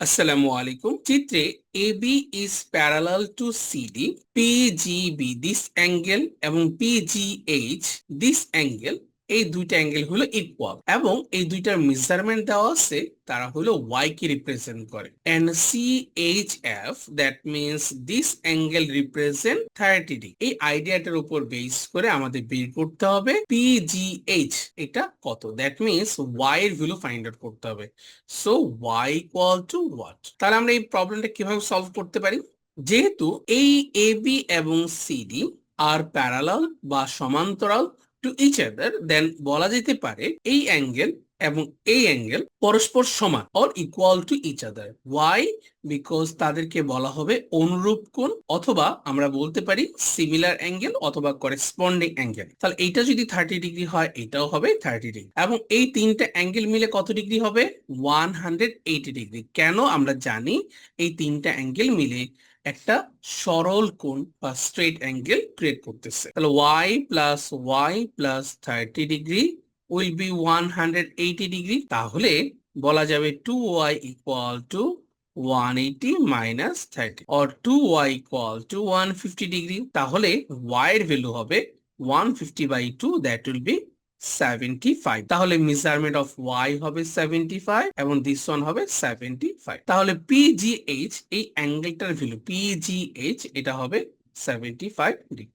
আসসালামু আলাইকুম। চিত্রে A B is parallel to C D B this angle এবং P G H this angle এই দুইটা অ্যাঙ্গেল হলো ইকুয়াল এবং এই দুইটার মেজারমেন্ট দেওয়া আছে, তারা হলো ওয়াই কে রিপ্রেজেন্ট করে। And C H F that means this angle represent thirty degree এই আইডিয়াটার উপর বেস করে আমাদের বের করতে হবে পিজিএইচ এটা কত? দ্যাট মিনস ওয়াই এর ভ্যালু ফাইন্ড আউট করতে হবে। So Y equal to what তাহলে আমরা এই প্রবলেমটা কীভাবে সলভ করতে পারি? যেহেতু এই এ বি এবং সিডি আর প্যারালাল বা সমান্তরাল টু ইচ আদার দেন বলা যেতে পারে এই অ্যাঙ্গেল এবং এই অ্যাঙ্গেল পরস্পর সমান or equal to each other why because তাদেরকে বলা হবে অনুরূপ কোণ অথবা আমরা বলতে পারি সিমিলার অ্যাঙ্গেল অথবা করেসপন্ডিং অ্যাঙ্গেল তাহলে এইটা যদি থার্টি ডিগ্রি হয়, এটাও হবে থার্টি ডিগ্রি এবং এই তিনটা অ্যাঙ্গেল মিলে কত ডিগ্রি হবে? ওয়ান হান্ড্রেড এইটি ডিগ্রি কেন আমরা জানি এই তিনটা অ্যাঙ্গেল মিলে একটা সরল কোণ বা স্ট্রেট অ্যাঙ্গেল ক্রিয়েট করতেছে। তাহলে Y plus Y plus thirty degree will be one hundred eighty degree তাহলে বলা যাবে two Y equal to one eighty minus thirty or two Y equal to one fifty degree তাহলে Y এর value হবে one fifty by two that will be seventy five তাহলে measurement of Y হবে seventy five এবং this one হবে seventy five তাহলে পিজিএইচ এই অ্যাঙ্গেলটার value পিজিএইচ এটা হবে সেভেন্টি ফাইভ ডিগ্রি